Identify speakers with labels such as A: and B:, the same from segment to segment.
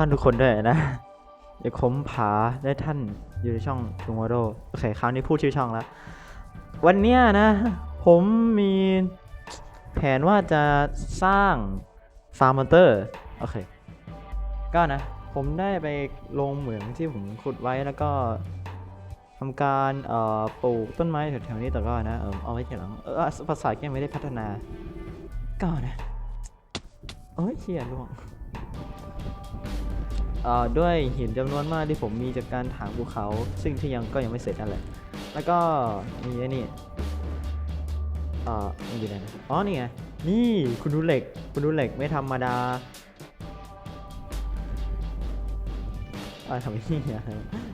A: ท่านทุกคนด้วยนะเดี๋ยวผมผาได้ท่านอยู่ในช่อง Tomorrow โอเคคราวนี้พูดชื่อช่องแล้ว วันเนี้ยนะ ผมมีแผนว่าจะสร้างฟาร์มเตอร์โอเค ก็นะ ผมได้ไปลงเหมืองที่ผมขุดไว้แล้วก็ทำการปลูกต้นไม้แถวๆนี้แต่ก็นะ เออเอาไว้ทีหลังเออภาษายังไม่ได้พัฒนา ก็นะ เอ้ยเชี่ยล่วง ด้วยหินจำนวนมากที่ผมมีจากการถางภูเขา ซึ่งที่ยังก็ยังไม่เสร็จนั่นแหละ แล้วก็มีไอ้นี่เอ่อมันอยู่ไหนนะอ๋อนี่ไงนี่คุณดูเหล็ก คุณดูเหล็กไม่ธรรมดาอ่าทำไมนี่เนี่ย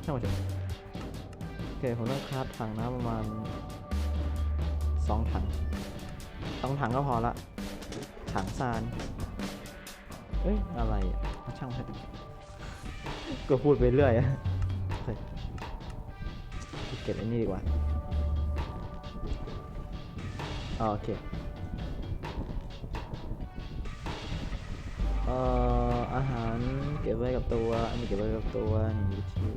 A: ช่างมันเถอะโอเคผมต้องคราฟถังน้ำประมาณสองถังสองถังก็พอละถังซานเอ้ยอะไรอะช่างมันเถอะ ก็พูดไปเรื่อยอะเก็บไอ้นี่ดีกว่าอ่าโอเคเอ่ออาหารเก็บไว้กับตัว อันนี้เก็บไว้กับตัวนี่ทิ้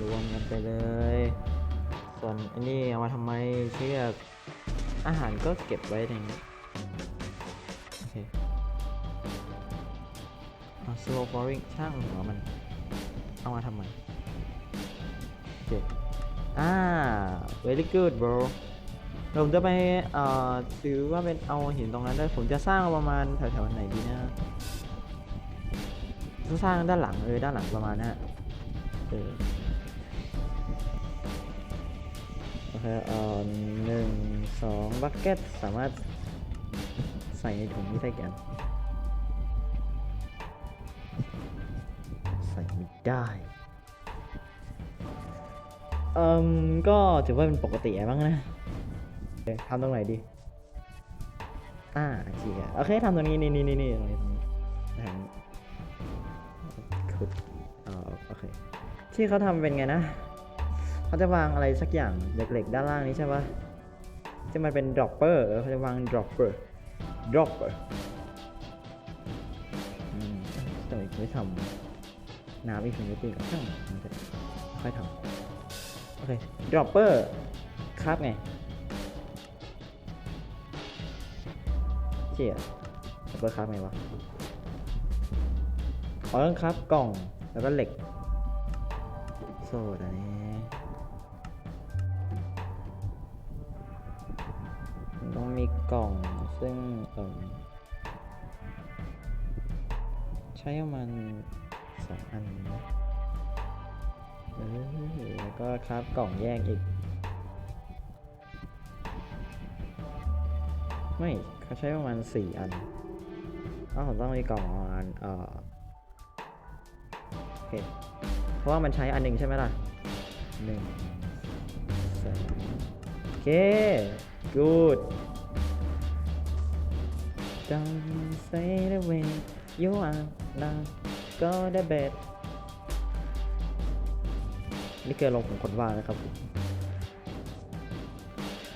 A: รวมกันไปเลย ส่วนอันนี้เอามาทำไมเชือกอาหารก็เก็บไว้ในนี้ slow flooring ช่างหัวมัน เอามาทำไมโอเคอ่า very good bro ผมจะไปเอ่อซื้อว่าเป็นเอาหินตรงนั้นได้ ผมจะสร้างประมาณแถวๆไหนดีนะจะสร้างด้านหลังเออด้านหลังประมาณนั้นอะเออโอเคเอ่อหนึ่งสองบักเก็ตสามารถใส่ในถุงนี้ได้แกน ใส่ไม่ได้เอ่มก็ถือว่าเป็นปกติบ้างนะทำตรงไหนดี อ่าเชียโอเคทำตรงนี้นี่นี่นี่นี่ตรงนี้ตรงนี้ทางขุดอ๋อโอเคที่เขาทำเป็นไงนะเขาจะวางอะไรสักอย่างเล็กๆด้านล่างนี้ใช่ปะที่มันเป็น dropper เออเขาจะวาง dropper dropper อื ไม่ทำน้ำอีกฟินิตี้ก็ช่างมันจะค่อยทำโอเค dropper ครับไงเชี่ยแล้วก็ครับไงวะอ๋อต้องครับกล่องแล้วก็เหล็กโซ่อันนี้ต้องมีกล่องซึ่งเออ ใช้ประมาณสองอันนะเออแล้วก็ครับกล่องแยกอีก ไม่เขาใช้ประมาณสี่อันอ้าวผมต้องมีกล่องประมาณเออโอเคเพราะว่ามันใช้อันหนึ่งใช่ไหมล่ะหนึ่งสองโอเค good don't say the way you are now go the bed นี่คือลงของคนว่านะครับผม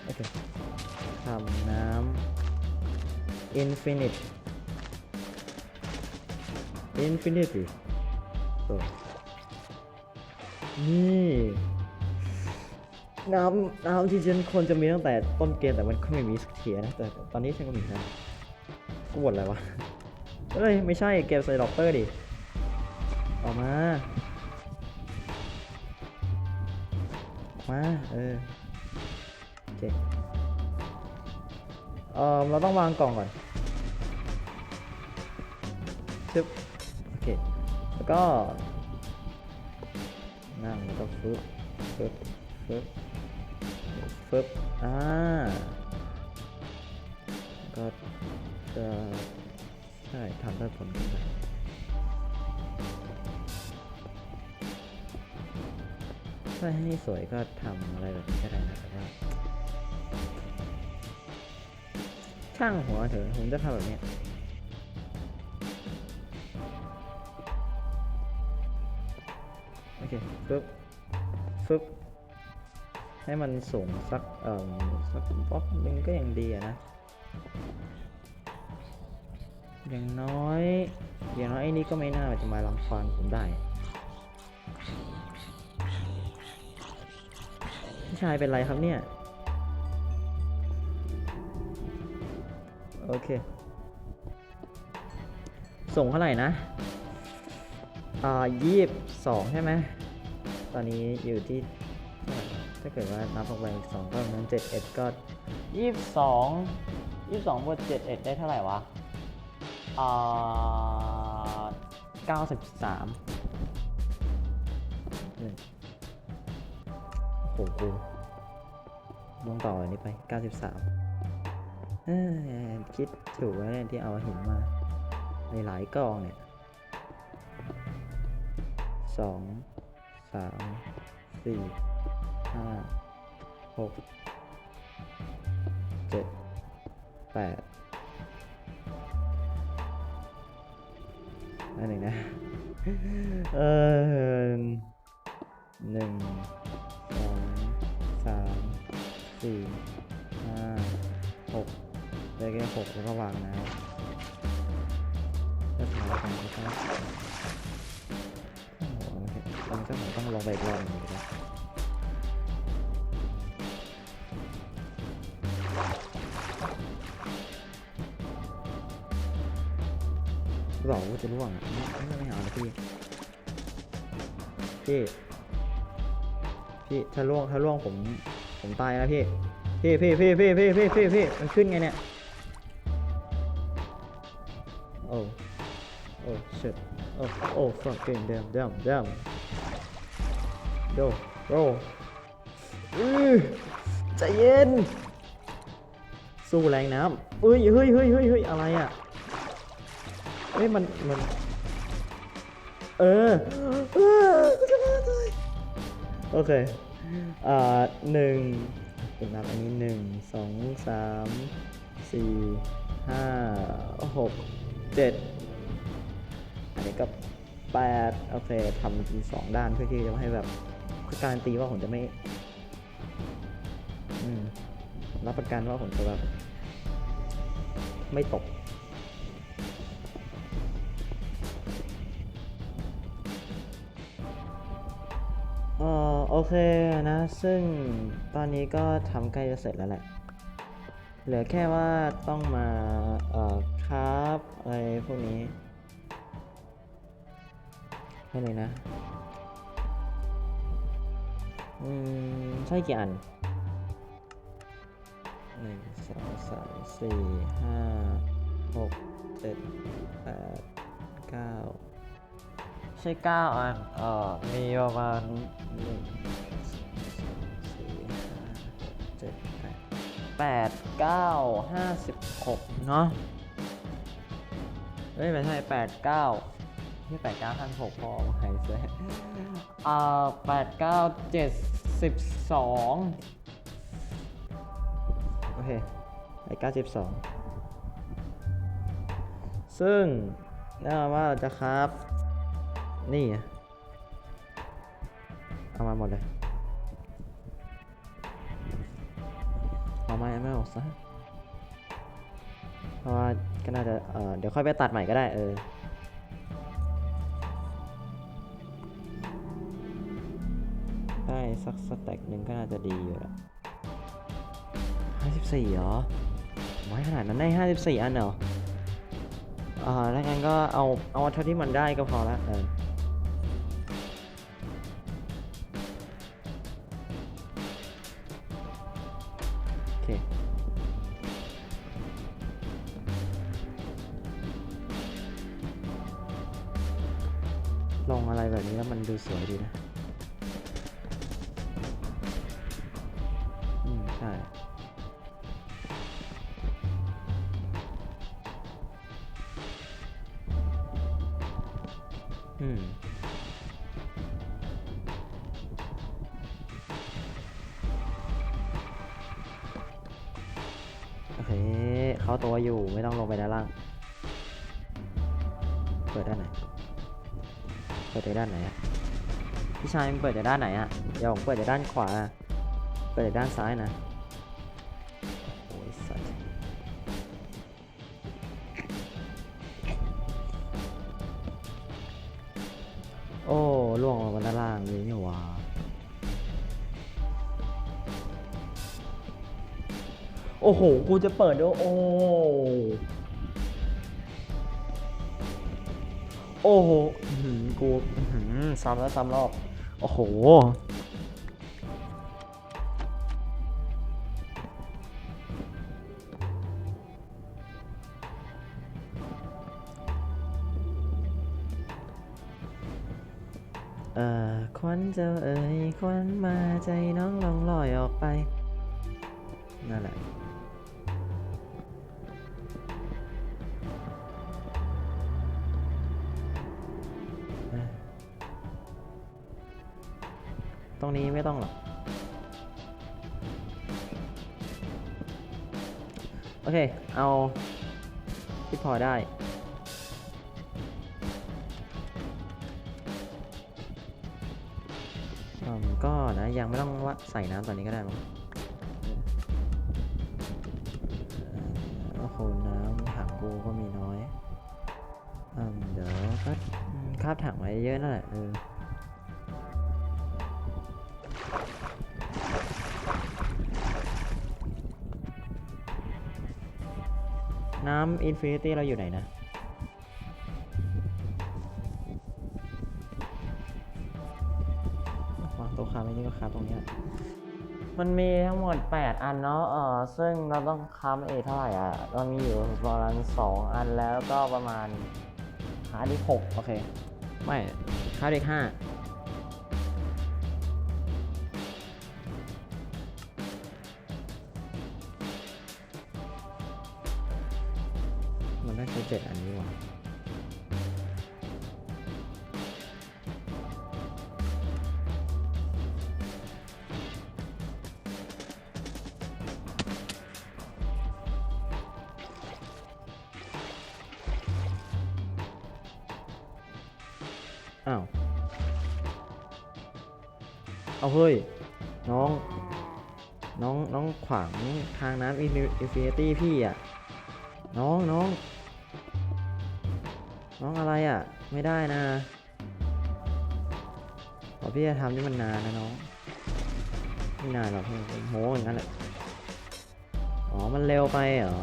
A: โอเคทำน้ำ infinite infinity โอ้นี่น้ำน้ำที่ฉันควรจะมีตั้งแต่ต้นเกมแต่มันก็ไม่มีสักทีนะแต่ตอนนี้ฉันก็มีนะกูบ่นอะไรวะ เอ้ย ไม่ใช่เกมไซดอปเปอร์ดิ ออกมา มา เออโอเคเออเราต้องวางกล่องก่อนชึบโอเค แล้วก็นั่งแล้วก็ฟึบฟึบฟึบฟึบอ่าก็จะ ใช่ทำได้ผลกันไปถ้าให้สวยก็ทำอะไรแบบนี้ก็ได้นะแต่ว่าช่างหัวเถอะผมจะทำแบบเนี้ยโอเคฟึ๊บฟึ๊บให้มันสูงสักเอ่อสักบล็อกหนึงก็ยังดีอะนะ อย่างน้อย อย่างน้อยไอ้นี่ก็ไม่น่าจะมาลังควานผมได้พี่ชายเป็นไรครับเนี่ย โอเค ส่งเท่าไหร่นะ อ่ายี่สิบสองใช่ไหม ตอนนี้อยู่ที่ ถ้าเกิดว่านับออกไปอีกสองก็นั้นเจ็ดเอ็ดก็ยี่สิบสองยี่สิบสองบวกเจ็ดเอ็ดได้เท่าไหร่วะ อ่าเก้าสิบสามโอ้โหกูลงต่ออันนี้ไปเก้าสิบสามเอ้คิดถูกแล้วเนี่ยที่เอาหินมาในหลายกองเนี่ยสองสามสี่ห้าหกเจ็ดแปด อันหนึ่งนะ เออหนึ่งสองสามสี่ห้าหกได้แค่หกแล้วก็วางนะก็ทำกันก็ได้โอ้โหโอเคตอนนี้ก็ผมต้องลองไปอีกรอบหนึงนะ พี่บอกว่าจะร่วงอะไม่ไม่ไม่เอานะพี่พี่พี่ถ้าร่วงถ้าร่วงผมผมตายนะพี่พี่พี่พี่พี่พี่พี่พี่พี่มันขึ้นไงเนี่ยโอ้โอ้ shit โอ้โอ้ fucking damn damn damn go go อือใจเย็นสู้แรงน้ำเฮ้ยเฮ้ยเฮ้ยเฮ้ยเฮ้ยอะไรอะ เฮ้ยมันมันเออเออโอเค อ่าหนึ่งเป็นนับอันนี้หนึ่งสองสามสี่ห้าหกเจ็ดอันนี้ก็แปดโอเคทำทีสองด้านเพื่อที่จะให้แบบเพื่อการนตีว่าผมจะไม่อืมรับประกันว่าผมจะแบบไม่ตก อโอเคนะ ซึ่งตอนนี้ก็ทำใกล้จะเสร็จแล้วแหละ เหลือแค่ว่าต้องมาเอ่อคราฟอะไรพวกนี้ให้เลยนะ อืม ใช่กี่อันหนึ่งสองสามสี่ห้าหกเจ็ดแปดเก้า ใช่เก้าอันเอ่อมีประมาณหนึ่งสี่ห้าหกเจ็ดแปดแปดเก้าห้าสิบหกเนาะเฮ้ยไม่ใช่แปดเก้าที่แปดเก้าพันหกพอไหายเสียอ่าแปดเก้าเจ็ดสิบสองโอเคแปดเก้าสิบสองซึ่งแน่นอนว่าเราจะครับ นี่อะเอามาหมดเลยเอามาไม่ออกซะเพราะว่าก็น่าจะเออเดี๋ยวค่อยไปตัดใหม่ก็ได้เออได้สักสแต็กหนึ่งก็น่าจะดีอยู่ละห้าสิบสี่เหรอไม่ขนาดนั้นได้ห้าสิบสี่อันเหรออ่าถ้างั้นก็เอาเอาเท่าที่มันได้ก็พอละเออ สวยดีนะ อืม ใช่ อืมโอเคเขาตัวอยู่ไม่ต้องลงไปด้านล่าง เปิดด้านไหน เปิดจากด้านไหนอะ พี่ชายเปิดจากด้านไหนฮะเดี๋ยวผมเปิดจากด้านขวา เปิดจากด้านซ้ายนะโอ้ยสัสโอ้ล่วงมาบนด้านล่างเลยนี่หวะโอ้โห กูจะเปิดด้วยโอ้ โอ้โหกูซ้ำแล้วซ้ำรอบ โอ้โห เอ่อควันเจ้าเอ๋ยควันมาใจน้องลองลอยออกไป นั่นแหละ รงนี้ไม่ต้องหรอก โอเค เอาที่พอได้อืมก็นะยังไม่ต้องว่าใส่น้ำตอนนี้ก็ได้มั้งโอ้โหน้ำถังกูก็มีน้อยอืมเดี๋ยวก็คาบถังไว้เยอะนั่นแหละเออ อินฟินิตี้เราอยู่ไหนนะ วางต๊ะค้าไว้นี่ก็ค้าตรงเนี้ยมันมีทั้งหมด 8 อันเนาะ เออซึ่งเราต้องค้าเอเท่าไหร่อะเรามีอยู่ประมาณ2อันแล้วก็ประมาณหาดีหกโอเค ไม่ค้าด็กห้า อ้าว เอาเฮ้ย น้อง น้อง น้องขวางทางน้ำอินฟินิตี้พี่อะ น้องน้อง น้องอะไรอะ ไม่ได้นะขอพี่จะทำนี่มันนานนะน้อง ไม่นานหรอกพี่โหอย่างนั้นแหละ อ๋อ มันเร็วไปเหรอ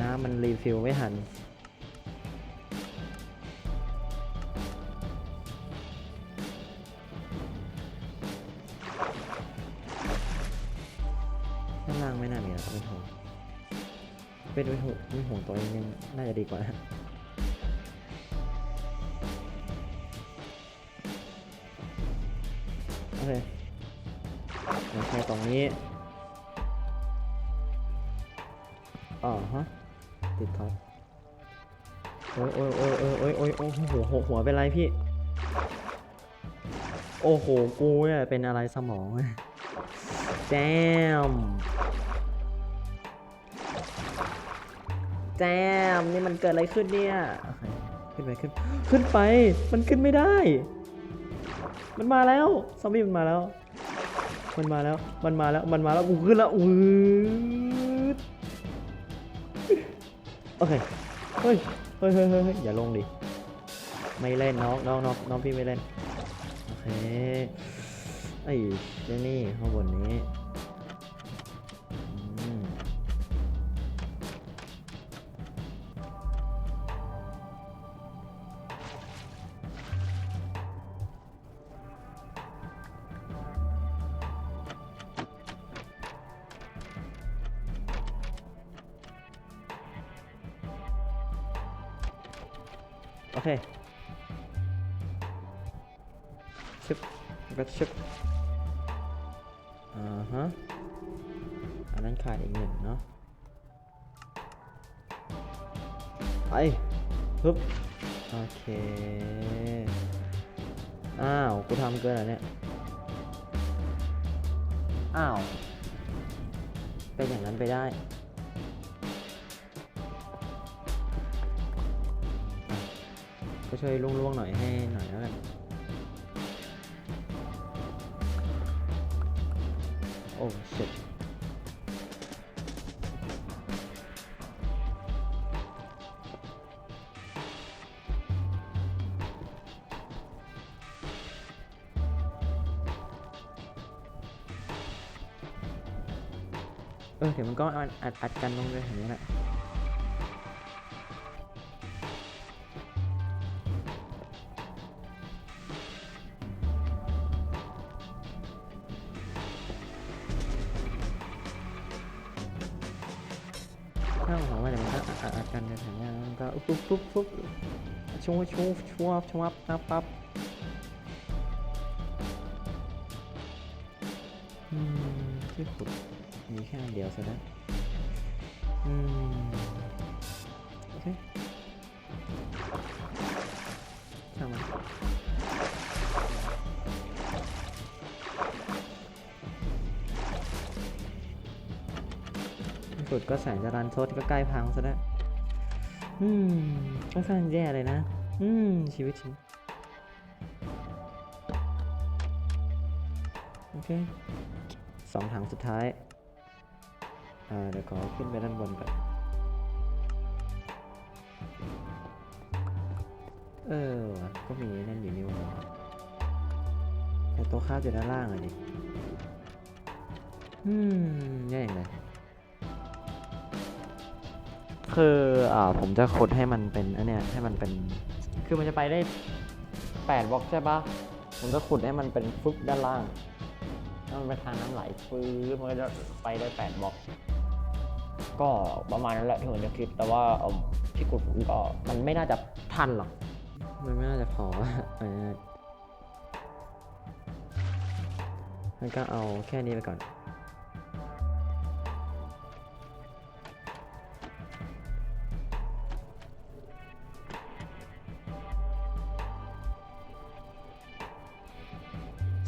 A: น้ำมันรีฟิลไม่ทันางล่น่ามีแล้วเป็นห่วงเป็นเป็นห่วงเป็นห่วงตัวเองน่าจะดีกว่านะโอเคโอเคตรงนี้อ๋อฮะติดท็อปโอ้ยโอ้ยโอ้ยโอ้ยโอ้ยโอ้ยโอ้ยหัวหัวหัวเป็นไรพี่ โอ้โห กูเนี่ยเป็นอะไรสมองแจม แจมนี่มันเกิดอะไรขึ้นเนี่ยโอเคขึ้นไปขึ้น ขึ้นไป มันขึ้นไม่ได้ มันมาแล้ว ซอมบี้มันมาแล้ว มันมาแล้ว มันมาแล้ว มันมาแล้วกูขึ้นแล้ววืดโอเคเฮ้ยเฮ้ย เฮ้ยเฮ้ยเฮ้ยอย่าลงดิ ไม่เล่นน้องน้องน้องน้องพี่ไม่เล่น โอเค ไอ้เจ้านี่ข้างบนนี้ โอเคชึบแล้วก็ชึบอ่าฮะ อันนั้นขาดอีกหนึ่งเนาะ ไปฮึบโอเค อ้าว กูทำเกินเหรอเนี่ย อ้าว เป็นอย่างนั้นไปได้ ช่วยๆล่วงๆหน่อยให้หน่อยแล้วกันโอ้สุดเออเดี๋ยวมันก็อัดอัดกันลงเลยอย่างนี้แหละ ข้าผมว่าเดี๋ยวมันก็อัดอัดกันแถวนี้แล้วมันก็ปุ๊บปุ๊บปุ๊บชูชูชูวับชูวับปั๊บปั๊บอืมที่ขุดมีแค่อันเดียวซะแล้วอืมโอเค ก็แสงจะรันทดก็ใกล้พังซะแล้วอืมค่อนข้างแย่เลยนะ อืม ชีวิตฉันโอเคสองถังสุดท้ายอ่าเดี๋ยวขอขึ้นไปด้านบนก่อนเออ ก็มีนั่นอยู่นี่หว่าแต่ตัวข้าวอยู่ด้านล่างอะดิ อืมแย่อย่างไร คืออ่าผมจะขุดให้มันเป็นอันเนี้ยให้มันเป็น คือมันจะไปได้แปดบล็อกใช่ปะผมจะขุดให้มันเป็นฟึบด้านล่างแล้วมันไปทางน้ำไหลฟื้นมันก็จะไปได้แปดบล็อก ก็ประมาณนั้นแหละที่ผมจะคิด แต่ว่าเอ่อที่ขุดผมก็มันไม่น่าจะทันหรอก มันไม่น่าจะพอเออมันก็เอาแค่นี้ไปก่อน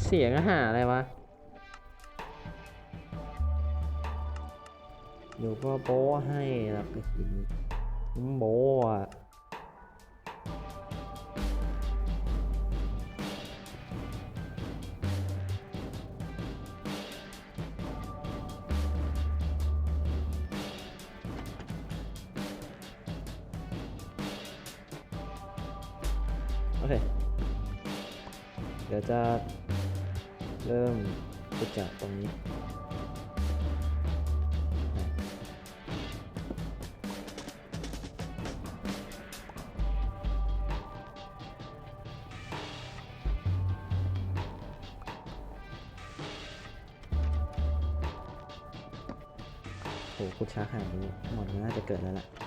A: เสียงอาหาอะไรวะเดี๋ยวก็โบ้ให้ล้วก็หินโบ้อะโอเค เดี๋ยวจะ เริ่มขุดจากตรงนี้โหขุดช้าขนาดนี้หมดน่าจะเกิดแล้วล่ะ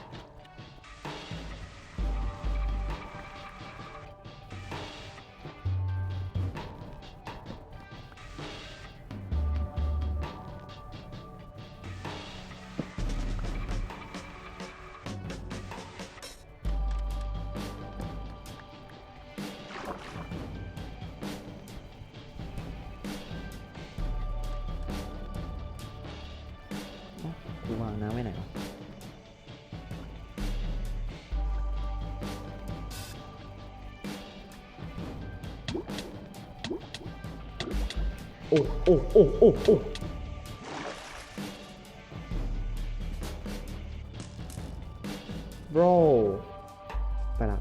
A: โอ้โอ้โอ้โอ้โอ้บรไปละ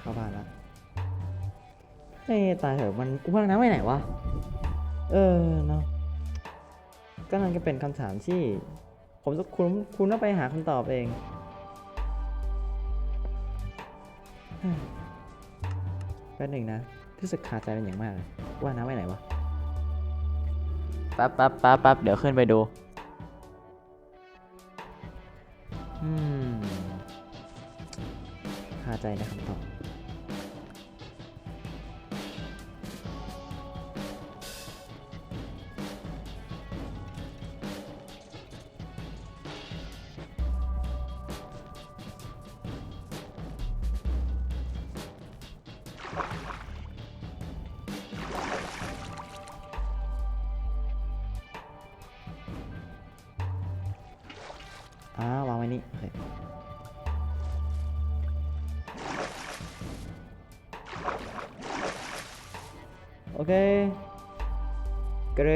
A: เข้าบ้านละเฮ้ยตายเถอะมันกูวางน้ำไว้ไหนวะ เออเนาะก็นั่นก็เป็นคำถามที่ ผมจะคุณคุณต้องไปหาคำตอบเองแป๊บหนึ่งนะรู้สึกคาใจเป็นอย่างมากเลย ว่าน้ำไว้ไหนวะแป๊บแป๊บแป๊บแป๊บเดี๋ยวขึ้นไปดูอืมคาใจในคำตอบ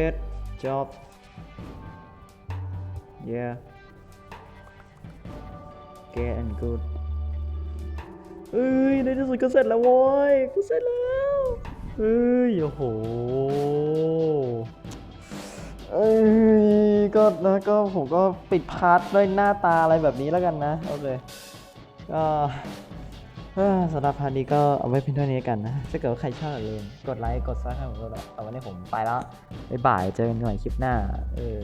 A: great job yeah get and good เอ้ยในที่สุดก็เสร็จแล้วโว้ยกูเสร็จแล้วเอ้ยโอ้โหเอ้ยก็นะก็ผมก็ปิดพาร์ทด้วยหน้าตาอะไรแบบนี้แล้วกันนะ โอเคก็ สำหรับพาร์ทนี้ก็เอาไว้เพียงเท่านี้กันนะ ถ้าเกิดว่าใครชอบอย่าลืมกดไลค์ กดซับให้ผมด้วยแต่วันนี้ผมไปแล้ว บ๊ายบาย เจอกันใหม่คลิปหน้า เออ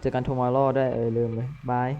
A: เจอกัน tomorrow ด้วยเออลืมเลยบาย